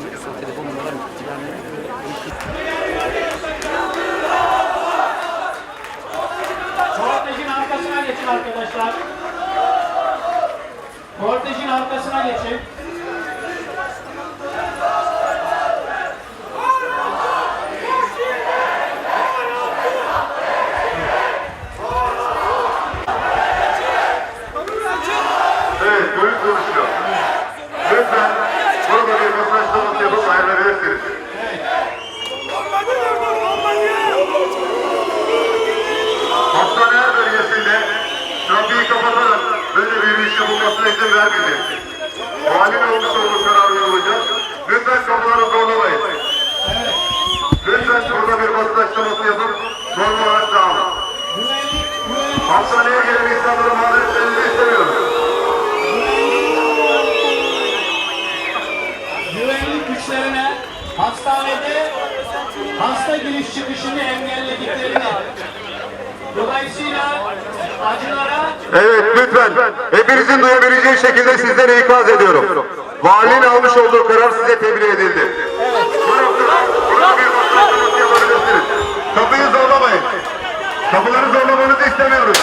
Сантиметрів. Valinin olmuş olduğu karar uygulayacağız. Lütfen kapıları zorlamayın. Lütfen burada bir basın açıklaması yapıp normal olarak dağılın. Hastaneye gelen insanları mağdur etmenizi istemiyoruz. güvenlik güçlerine hastanede hasta giriş çıkışını engellediklerini dolayısıyla acılara Evet lütfen. Hepinizin duyabileceği şekilde sizden ikaz ediyorum. Valinin almış olduğu karar size tebliğ edildi. Kapıyı zorlamayın. Kapıları zorlamanızı istemiyoruz.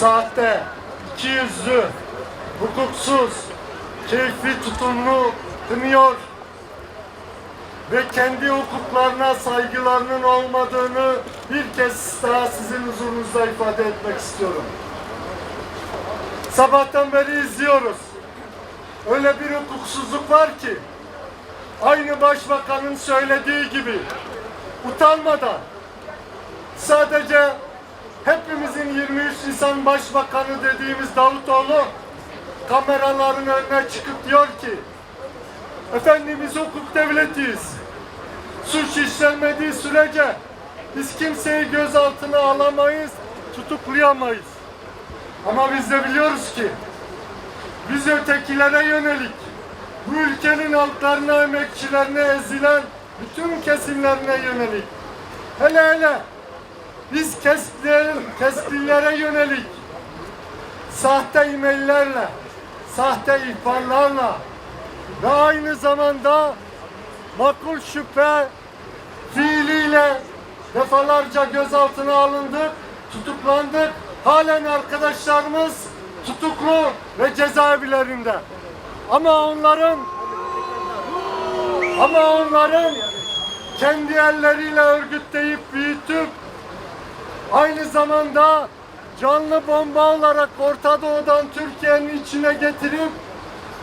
Sahte, ikiyüzlü, hukuksuz, keyfi tutumlu kınıyor ve kendi hukuklarına saygılarının olmadığını bir kez daha sizin huzurunuzda ifade etmek istiyorum. Sabahtan beri izliyoruz. Öyle bir hukuksuzluk var ki aynı başbakanın söylediği gibi utanmadan sadece hepimizin 23 Nisan Başbakanı dediğimiz Davutoğlu kameraların önüne çıkıp diyor ki Efendimiz hukuk devletiyiz. Suç işlenmediği sürece biz kimseyi gözaltına alamayız, tutuklayamayız. Ama biz de biliyoruz ki biz ötekilere yönelik bu ülkenin halklarına, emekçilerine ezilen bütün kesimlerine yönelik hele hele biz keskin, keskinlere yönelik sahte e-maillerle, sahte ihbarlarla ve aynı zamanda makul şüphe fiiliyle defalarca gözaltına alındık, tutuklandık. Halen arkadaşlarımız tutuklu ve cezaevlerinde. Ama onların ama onların kendi elleriyle örgütleyip büyütüp aynı zamanda canlı bomba olarak Orta Doğu'dan Türkiye'nin içine getirip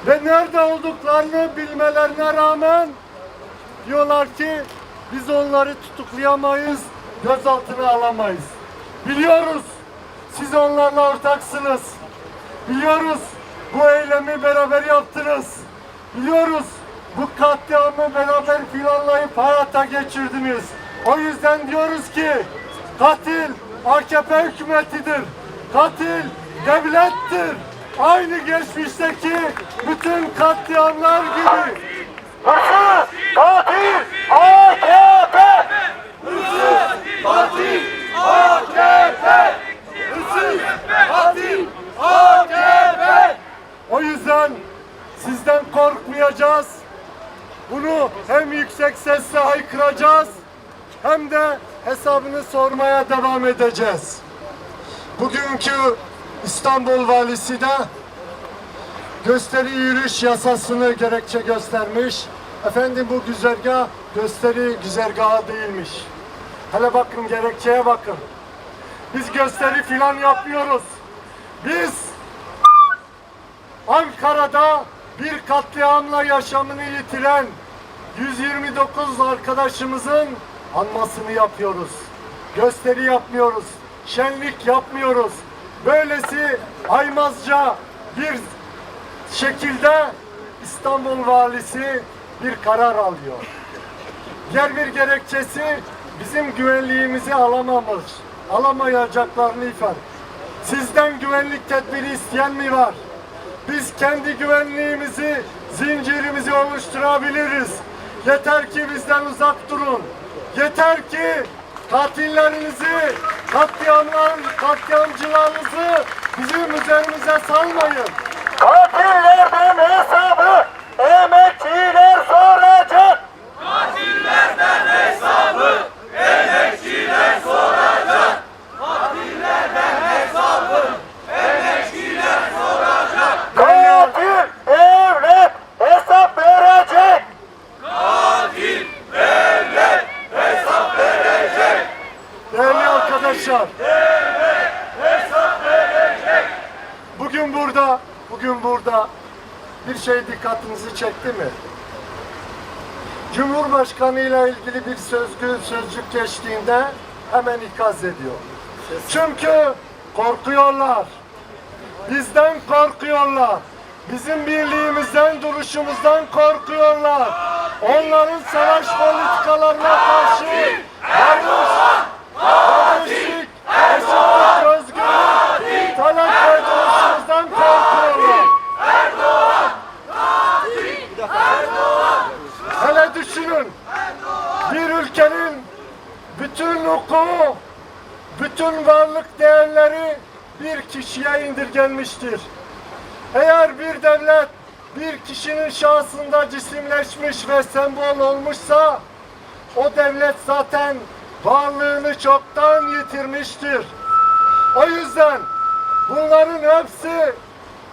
ve nerede olduklarını bilmelerine rağmen diyorlar ki biz onları tutuklayamayız, gözaltına alamayız. Biliyoruz siz onlarla ortaksınız. Biliyoruz bu eylemi beraber yaptınız. Biliyoruz bu katliamı beraber planlayıp hayata geçirdiniz. O yüzden diyoruz ki katil AKP hükümetidir. Katil devlettir. Aynı geçmişteki bütün katliamlar gibi. Hırsız! Katil! AKP! Hırsız! Katil! AKP! Hırsız! Katil! AKP! O yüzden sizden korkmayacağız. Bunu hem yüksek sesle haykıracağız hem de hesabını sormaya devam edeceğiz. Bugünkü İstanbul Valisi de gösteri yürüyüş yasasını gerekçe göstermiş. Efendim bu güzergah gösteri güzergahı değilmiş. Hele bakın gerekçeye bakın. Biz gösteri filan yapmıyoruz. Biz Ankara'da bir katliamla yaşamını yitiren 129 arkadaşımızın anmasını yapıyoruz. Gösteri yapmıyoruz. Şenlik yapmıyoruz. Böylesi aymazca bir şekilde İstanbul valisi bir karar alıyor. Diğer bir gerekçesi bizim güvenliğimizi alamamış, alamayacaklarını ifade. Sizden güvenlik tedbiri isteyen mi var? Biz kendi güvenliğimizi, zincirimizi oluşturabiliriz. Yeter ki bizden uzak durun. Yeter ki katillerinizi, katliamlar, katliamcılarınızı bizim üzerimize salmayın. Katillerden hesabı emekçiler soracak. Katil devlet hesap verecek. Değerli arkadaşlar. Bugün burada, bugün burada bir şey dikkatinizi çekti mi? Cumhurbaşkanı ile ilgili bir sözcü, sözcük geçtiğinde hemen ikaz ediyor. Çünkü korkuyorlar. Bizden korkuyorlar. Bizim birliğimizden, duruşumuzdan korkuyorlar. Onların savaş politikalarına karşı barış, kardeşlik, eşitlik, özgürlük, talep ve duruşumuzdan korkuyorlar. Hele düşünün. Bir ülkenin bütün hukuku, bütün varlık değerleri bir kişiye indirgenmiştir. Eğer bir devlet bir kişinin şahsında cisimleşmiş ve sembol olmuşsa o devlet zaten varlığını çoktan yitirmiştir. O yüzden bunların hepsi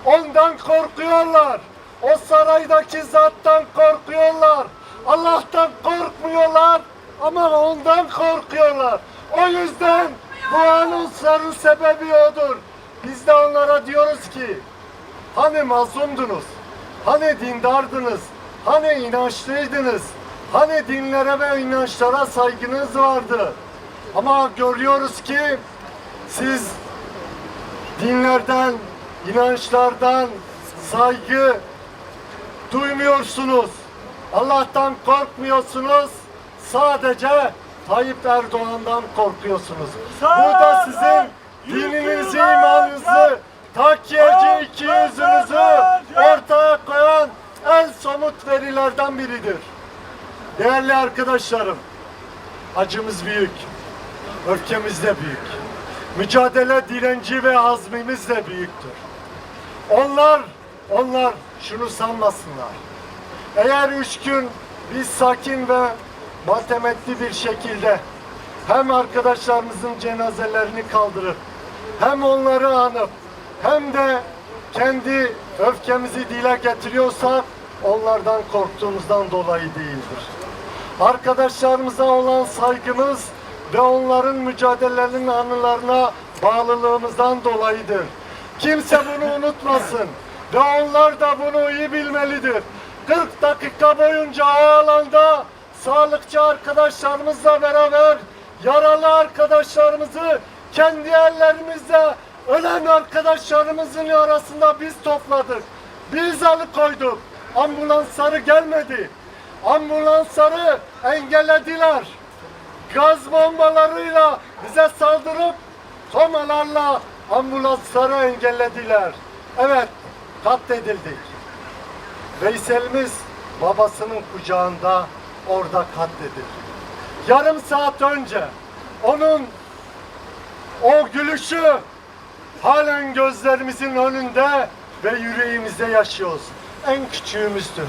ondan korkuyorlar. O saraydaki zattan korkuyorlar. Allah'tan korkmuyorlar ama ondan korkuyorlar. O yüzden bu anonsların sebebi odur. Biz de onlara diyoruz ki Hani mazlumdunuz? Hani dindardınız? Hani inançlıydınız? Hani dinlere ve inançlara saygınız vardı? Ama görüyoruz ki siz dinlerden, inançlardan saygı duymuyorsunuz. Allah'tan korkmuyorsunuz. Sadece Tayyip Erdoğan'dan korkuyorsunuz. Bu da sizin dininizi, imanınızı, takkiyeci iki yüzünüzü ortaya koyan en somut verilerden biridir. Değerli arkadaşlarım, acımız büyük, öfkemiz de büyük. Mücadele direnci ve azmimiz de büyüktür. Onlar, onlar şunu sanmasınlar. Eğer üç gün biz sakin ve matemetli bir şekilde hem arkadaşlarımızın cenazelerini kaldırıp hem onları anıp hem de kendi öfkemizi dile getiriyorsak onlardan korktuğumuzdan dolayı değildir. Arkadaşlarımıza olan saygımız ve onların mücadelelerinin anılarına bağlılığımızdan dolayıdır. Kimse bunu unutmasın ve onlar da bunu iyi bilmelidir. 40 dakika boyunca alanda sağlıkçı arkadaşlarımızla beraber yaralı arkadaşlarımızı kendi ellerimizle ölen arkadaşlarımızın arasında biz topladık. Biz alıkoyduk. Ambulansları gelmedi. Ambulansları engellediler. Gaz bombalarıyla bize saldırıp tomalarla ambulansları engellediler. Evet, katledildik. Veysel'imiz babasının kucağında orada katledildi. Yarım saat önce onun o gülüşü halen gözlerimizin önünde ve yüreğimizde yaşıyoruz. En küçüğümüzdü.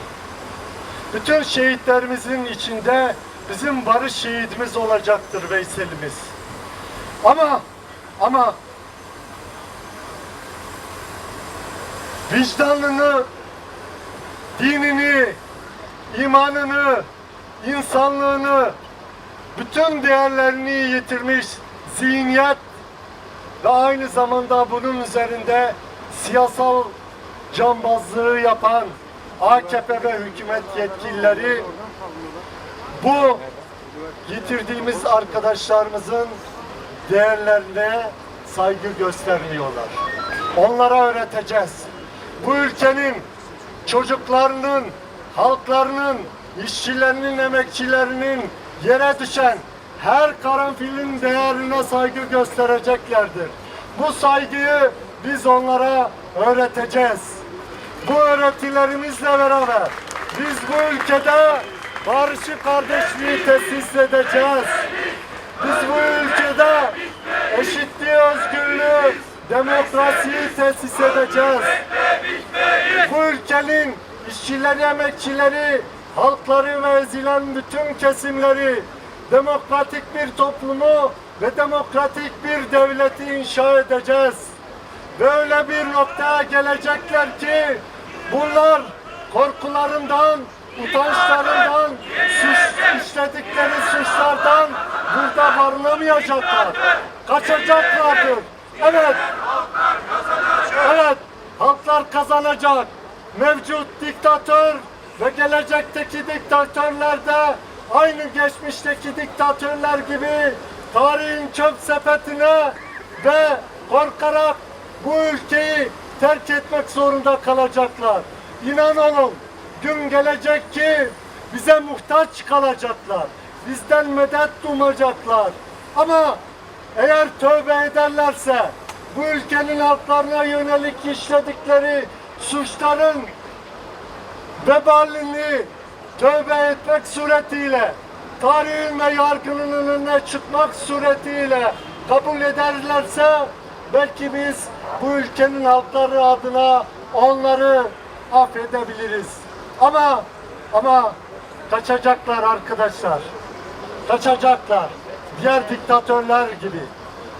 Bütün şehitlerimizin içinde bizim barış şehidimiz olacaktır Veysel'imiz. Ama ama vicdanını, dinini, imanını, insanlığını, bütün değerlerini yitirmiş zihniyet ve aynı zamanda bunun üzerinde siyasal cambazlığı yapan AKP ve hükümet yetkilileri bu yitirdiğimiz arkadaşlarımızın değerlerine saygı göstermiyorlar. Onlara öğreteceğiz. Bu ülkenin çocuklarının, halklarının, işçilerinin, emekçilerinin yere düşen her karanfilin değerine saygı göstereceklerdir. Bu saygıyı biz onlara öğreteceğiz. Bu öğretilerimizle beraber biz bu ülkede barışı kardeşliği tesis edeceğiz. Biz bu ülkede eşitliği, özgürlüğü, demokrasiyi tesis edeceğiz. Bu ülkenin işçileri, emekçileri, halkları ve ezilen bütün kesimleri demokratik bir toplumu ve demokratik bir devleti inşa edeceğiz. Böyle bir noktaya gelecekler ki bunlar korkularından, utançlarından, suç işledikleri suçlardan burada barınamayacaklar. Kaçacaklardır. Evet. Evet. Halklar kazanacak. Mevcut diktatör ve gelecekteki diktatörler de aynı geçmişteki diktatörler gibi tarihin çöp sepetine ve korkarak bu ülkeyi terk etmek zorunda kalacaklar. İnan olun gün gelecek ki bize muhtaç kalacaklar. Bizden medet umacaklar. Ama eğer tövbe ederlerse bu ülkenin halklarına yönelik işledikleri suçların vebalini tövbe etmek suretiyle tarihin ve yargının önüne çıkmak suretiyle kabul ederlerse belki biz bu ülkenin halkları adına onları affedebiliriz. Ama ama kaçacaklar arkadaşlar. Kaçacaklar. Diğer diktatörler gibi.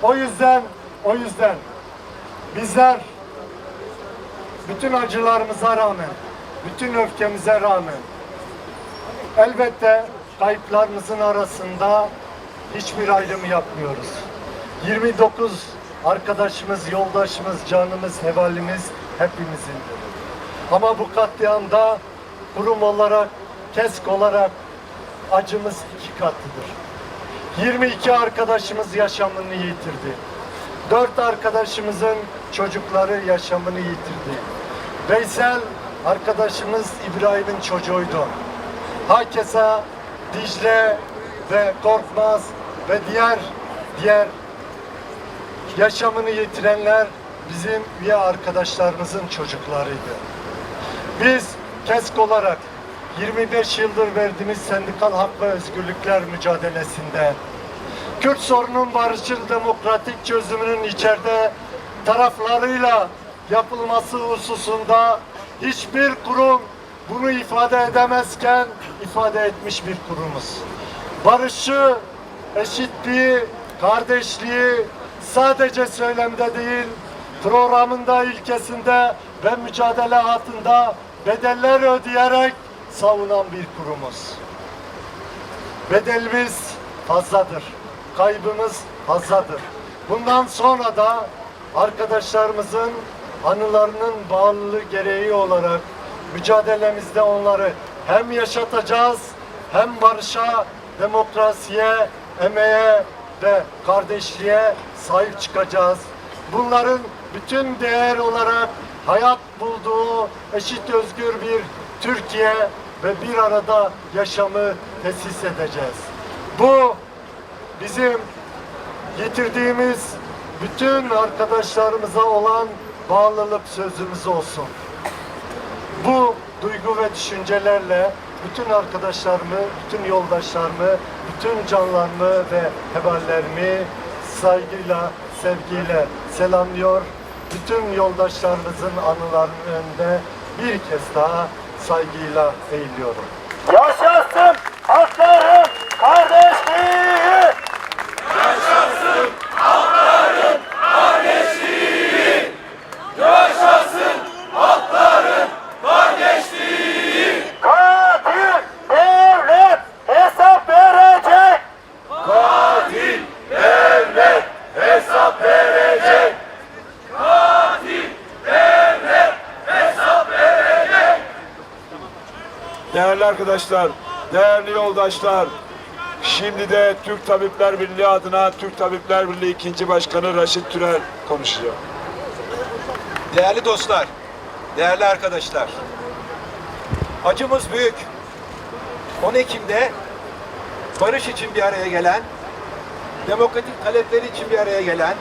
O yüzden o yüzden bizler bütün acılarımıza rağmen, bütün öfkemize rağmen elbette kayıplarımızın arasında hiçbir ayrım yapmıyoruz. 29 arkadaşımız, yoldaşımız, canımız, hevalimiz hepimizindir. Ama bu katliamda kurum olarak, KESK olarak acımız iki katlıdır. 22 arkadaşımız yaşamını yitirdi. 4 arkadaşımızın çocukları yaşamını yitirdi. Veysel arkadaşımız İbrahim'in çocuğuydu. Hakeza Dicle ve Korkmaz ve diğer diğer yaşamını yitirenler bizim üye arkadaşlarımızın çocuklarıydı. Biz KESK olarak 25 yıldır verdiğimiz sendikal hak ve özgürlükler mücadelesinde Kürt sorunun barışçıl demokratik çözümünün içeride taraflarıyla yapılması hususunda hiçbir kurum bunu ifade edemezken ifade etmiş bir kurumuz. Barışı, eşitliği, kardeşliği sadece söylemde değil, programında, ilkesinde ve mücadele hatında bedeller ödeyerek savunan bir kurumuz. Bedelimiz fazladır. Kaybımız fazladır. Bundan sonra da arkadaşlarımızın anılarının bağlılığı gereği olarak mücadelemizde onları hem yaşatacağız hem barışa, demokrasiye, emeğe ve kardeşliğe sahip çıkacağız. Bunların bütün değer olarak hayat bulduğu eşit özgür bir Türkiye ve bir arada yaşamı tesis edeceğiz. Bu bizim getirdiğimiz bütün arkadaşlarımıza olan bağlılık sözümüz olsun. Bu duygu ve düşüncelerle bütün arkadaşlarımı, bütün yoldaşlarımı, bütün canlarımı ve hevallerimi saygıyla, sevgiyle selamlıyor. Bütün yoldaşlarımızın anılarının önünde bir kez daha saygıyla eğiliyorum. Yaşasın arkadaşlar, değerli yoldaşlar, şimdi de Türk Tabipler Birliği adına Türk Tabipler Birliği 2. Başkanı Raşit Türel konuşuyor. Değerli dostlar, değerli arkadaşlar. Acımız büyük. 10 Ekim'de barış için bir araya gelen, demokratik talepleri için bir araya gelen,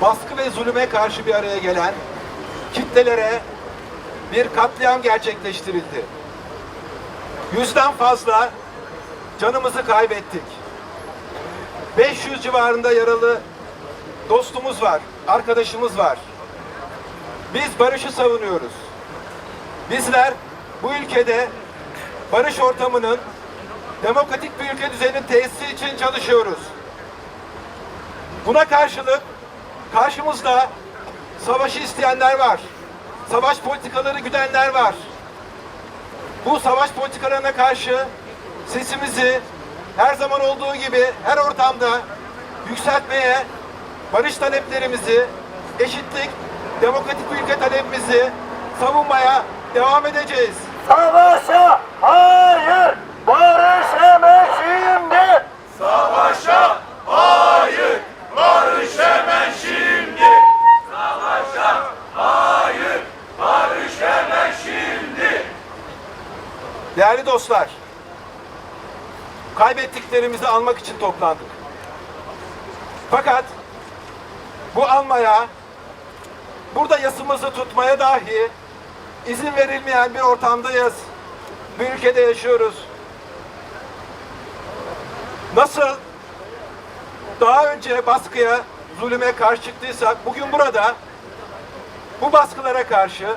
baskı ve zulüme karşı bir araya gelen kitlelere bir katliam gerçekleştirildi. Yüzden fazla canımızı kaybettik. 500 civarında yaralı dostumuz var, arkadaşımız var. Biz barışı savunuyoruz. Bizler bu ülkede barış ortamının demokratik bir ülke düzeninin tesisi için çalışıyoruz. Buna karşılık karşımızda savaşı isteyenler var. Savaş politikaları güdenler var. Bu savaş politikalarına karşı sesimizi her zaman olduğu gibi her ortamda yükseltmeye, barış taleplerimizi, eşitlik, demokratik ülke talepimizi savunmaya devam edeceğiz. Savaşa hayır, barış Değerli dostlar, kaybettiklerimizi almak için toplandık. Fakat bu almaya, burada yasımızı tutmaya dahi izin verilmeyen bir ortamdayız. Bir ülkede yaşıyoruz. Nasıl daha önce baskıya zulüme karşı çıktıysak bugün burada bu baskılara karşı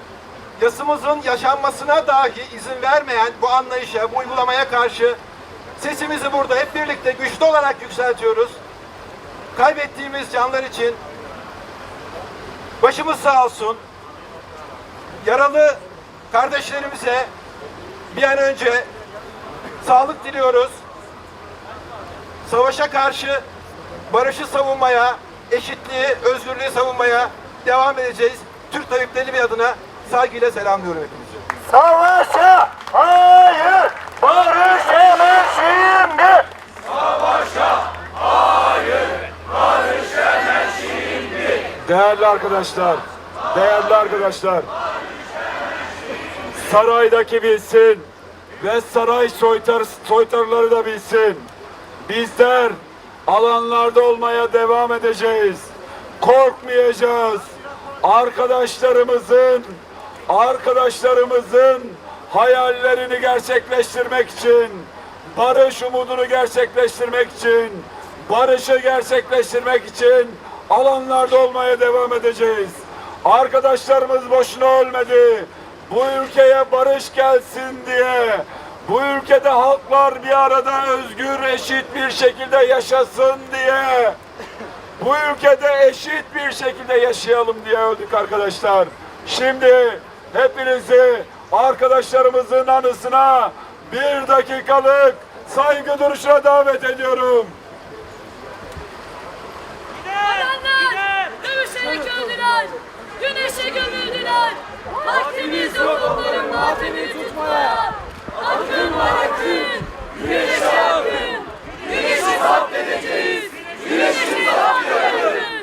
yasımızın yaşanmasına dahi izin vermeyen bu anlayışa, bu uygulamaya karşı sesimizi burada hep birlikte güçlü olarak yükseltiyoruz. Kaybettiğimiz canlar için başımız sağ olsun. Yaralı kardeşlerimize bir an önce sağlık diliyoruz. Savaşa karşı barışı savunmaya, eşitliği, özgürlüğü savunmaya devam edeceğiz. Türk Tabipleri bir adına saygıyla selamlıyorum hepinizi. Savaşa hayır, barış hemen şimdi. Değerli arkadaşlar, değerli arkadaşlar. Saraydaki bilsin ve saray soytar, soytarları da bilsin. Bizler alanlarda olmaya devam edeceğiz. Korkmayacağız. Arkadaşlarımızın arkadaşlarımızın hayallerini gerçekleştirmek için, barış umudunu gerçekleştirmek için, barışı gerçekleştirmek için alanlarda olmaya devam edeceğiz. Arkadaşlarımız boşuna ölmedi. Bu ülkeye barış gelsin diye, bu ülkede halklar bir arada özgür, eşit bir şekilde yaşasın diye, bu ülkede eşit bir şekilde yaşayalım diye öldük arkadaşlar. Şimdi hepinizi arkadaşlarımızın anısına bir dakikalık saygı duruşuna davet ediyorum. Adamlar dövüşerek öldüler. Güneşe gömüldüler. Vaktimiz yok onların matemini tutmaya. Akın var akın. Güneşe akın. Güneşi zapt edeceğiz. Güneşi zapt edeceğiz.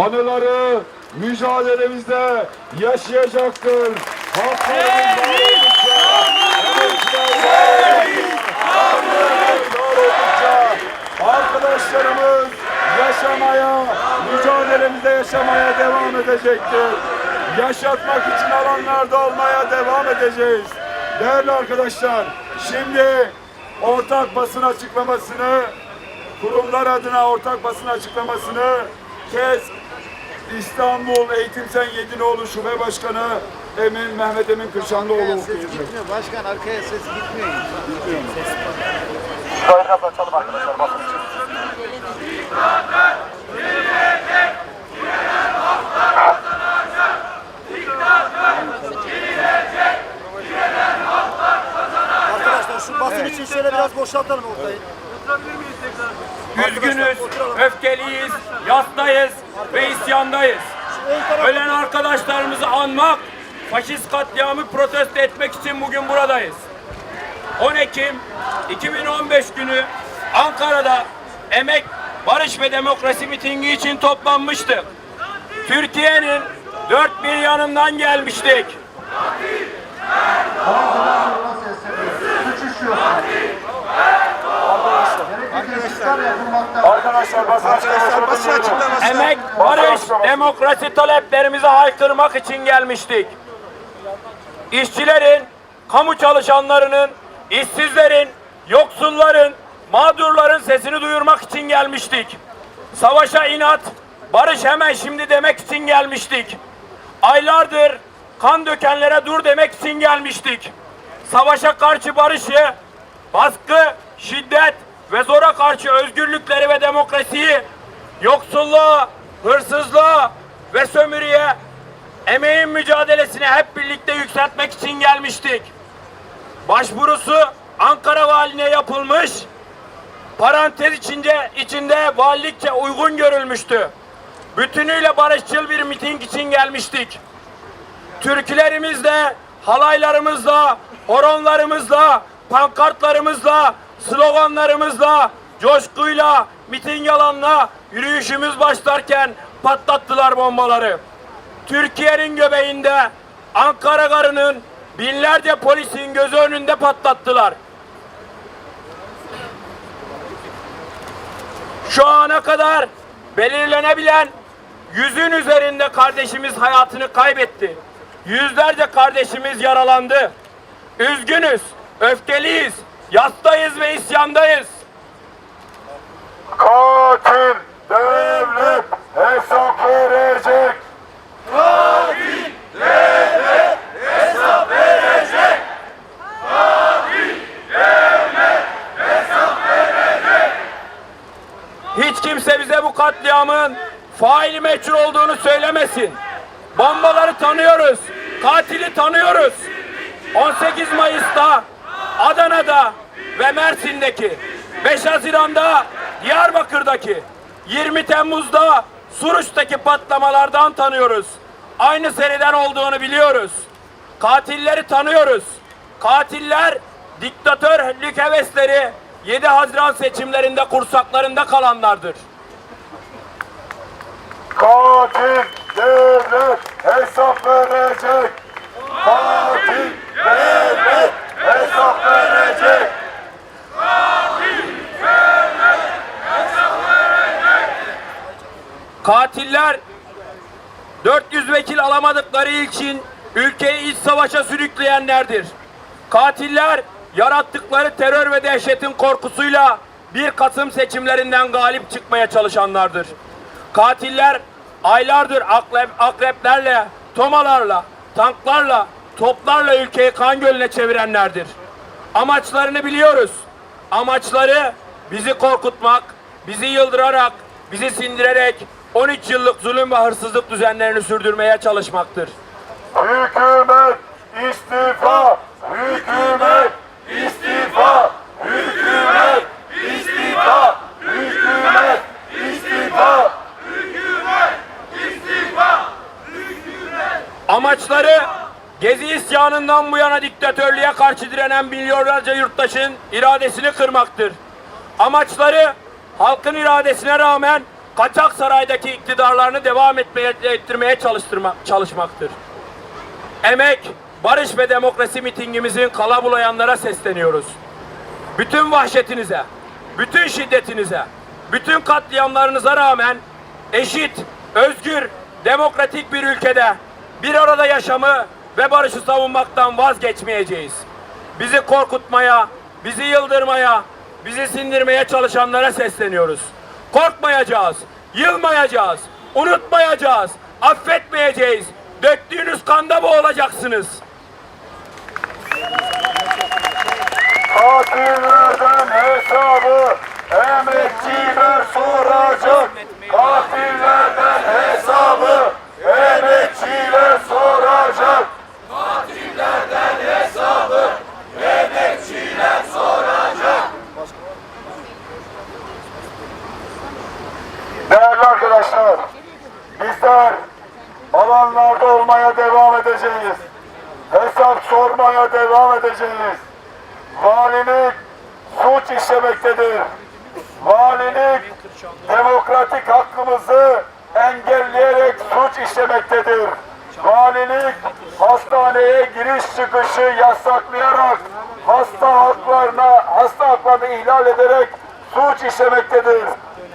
Anıları mücadelemizde yaşayacaktır. Arkadaşlarımız yaşamaya, mücadelemizde yaşamaya devam edecektir. Yaşatmak için alanlarda olmaya devam edeceğiz. Değerli arkadaşlar, şimdi ortak basın açıklamasını, kurumlar adına ortak basın açıklamasını KES İstanbul Eğitim Sen Yedinoğlu Şube Başkanı Emin Mehmet Emin Kırşanlıoğlu okuyacak. Gitmiyor başkan arkaya ses gitmiyor. Arkadaşlar şu basın için şöyle biraz boşaltalım ortayı. Üzgünüz, öfkeliyiz, yastayız ve isyandayız. Ölen arkadaşlarımızı anmak, faşist katliamı protesto etmek için bugün buradayız. 10 Ekim 2015 günü Ankara'da Emek, Barış ve Demokrasi mitingi için toplanmıştık. Türkiye'nin dört bir yanından gelmiştik. Arkadaşlar basın açıklamasını Emek, barış, demokrasi taleplerimizi haykırmak için gelmiştik. İşçilerin, kamu çalışanlarının, işsizlerin, yoksulların, mağdurların sesini duyurmak için gelmiştik. Savaşa inat, barış hemen şimdi demek için gelmiştik. Aylardır kan dökenlere dur demek için gelmiştik. Savaşa karşı barışı, baskı, şiddet ve zora karşı özgürlükleri ve demokrasiyi yoksulluğa, hırsızlığa ve sömürüye emeğin mücadelesini hep birlikte yükseltmek için gelmiştik. Başvurusu Ankara Valine yapılmış, parantez içinde, içinde valilikçe uygun görülmüştü. Bütünüyle barışçıl bir miting için gelmiştik. Türkülerimizle, halaylarımızla, horonlarımızla, pankartlarımızla, sloganlarımızla, coşkuyla, miting alanına yürüyüşümüz başlarken patlattılar bombaları. Türkiye'nin göbeğinde Ankara garının binlerce polisin gözü önünde patlattılar. Şu ana kadar belirlenebilen yüzün üzerinde kardeşimiz hayatını kaybetti. Yüzlerce kardeşimiz yaralandı. Üzgünüz, öfkeliyiz, yastayız ve isyandayız. Katil devlet hesap verecek. Hiç kimse bize bu katliamın faili meçhul olduğunu söylemesin. Bombaları tanıyoruz, katili tanıyoruz. 18 Mayıs'ta Adana'da ve Mersin'deki, 5 Haziran'da Diyarbakır'daki, 20 Temmuz'da Suruç'taki patlamalardan tanıyoruz. Aynı seriden olduğunu biliyoruz. Katilleri tanıyoruz. Katiller diktatörlük hevesleri 7 Haziran seçimlerinde kursaklarında kalanlardır. Katil devlet hesap verecek. Katil devlet hesap verecek. Katiller 400 vekil alamadıkları için ülkeyi iç savaşa sürükleyenlerdir. Katiller yarattıkları terör ve dehşetin korkusuyla 1 Kasım seçimlerinden galip çıkmaya çalışanlardır. Katiller aylardır akrep, akreplerle, tomalarla, tanklarla, toplarla ülkeyi kan gölüne çevirenlerdir. Amaçlarını biliyoruz. Amaçları bizi korkutmak, bizi yıldırarak, bizi sindirerek 13 yıllık zulüm ve hırsızlık düzenlerini sürdürmeye çalışmaktır. Hükümet istifa! Hükümet istifa! Hükümet istifa! Hükümet istifa! Amaçları Gezi isyanından bu yana diktatörlüğe karşı direnen milyonlarca yurttaşın iradesini kırmaktır. Amaçları halkın iradesine rağmen kaçak saraydaki iktidarlarını devam etmeye ettirmeye çalıştırma, çalışmaktır. Emek, barış ve demokrasi mitingimizin kala bulayanlara sesleniyoruz. Bütün vahşetinize, bütün şiddetinize, bütün katliamlarınıza rağmen eşit, özgür, demokratik bir ülkede bir arada yaşamı ve barışı savunmaktan vazgeçmeyeceğiz. Bizi korkutmaya, bizi yıldırmaya, bizi sindirmeye çalışanlara sesleniyoruz. Korkmayacağız, yılmayacağız, unutmayacağız, affetmeyeceğiz. Döktüğünüz kanda boğulacaksınız. Katillerden hesabı emekçiler soracak. Katillerden hesabı emekçiler soracak. Değerli arkadaşlar, bizler alanlarda olmaya devam edeceğiz. Hesap sormaya devam edeceğiz. Valilik suç işlemektedir. Valilik demokratik hakkımızı engelleyerek suç işlemektedir. Valilik hastaneye giriş çıkışı yasaklayarak hasta haklarına, hasta haklarını ihlal ederek suç işlemektedir.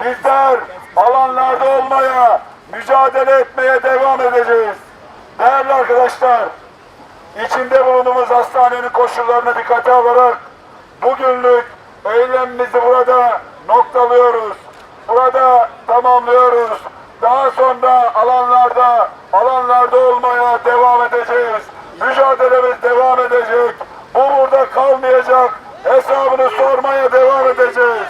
Bizler alanlarda olmaya, mücadele etmeye devam edeceğiz. Değerli arkadaşlar, İçinde bulunduğumuz hastanenin koşullarını dikkate alarak bugünlük eylemimizi burada noktalıyoruz. Burada tamamlıyoruz. Daha sonra alanlarda, alanlarda olmaya devam edeceğiz. Mücadelemiz devam edecek. Bu burada kalmayacak. Hesabını sormaya devam edeceğiz.